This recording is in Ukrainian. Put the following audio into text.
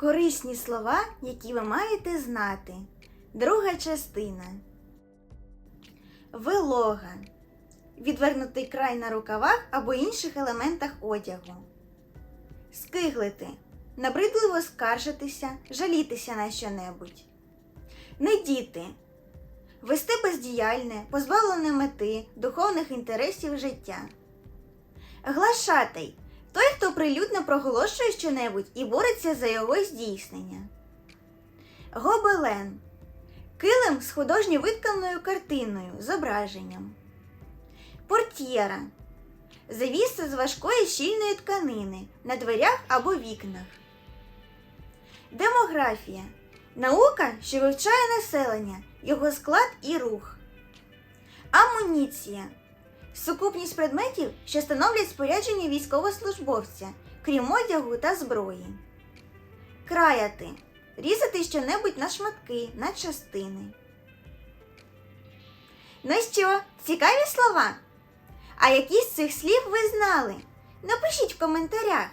Корисні слова, які ви маєте знати. Друга частина. Вилога. Відвернутий край на рукавах або інших елементах одягу. Скиглити. Набридливо скаржитися, жалітися на щонебудь. Недіти. Вести бездіяльне, позбавлене мети, духовних інтересів життя. Глашатий той, хто прилюдно проголошує щонебудь і бореться за його здійснення. Гобелен килим з художньо витканою картиною, зображенням. Портьєра завіса з важкої щільної тканини на дверях або вікнах. Демографія наука, що вивчає населення, його склад і рух. Амуніція сукупність предметів, що становлять спорядження військовослужбовця, крім одягу та зброї. Краяти різати щонебудь на шматки, на частини. Ну що, цікаві слова? А які з цих слів ви знали? Напишіть в коментарях.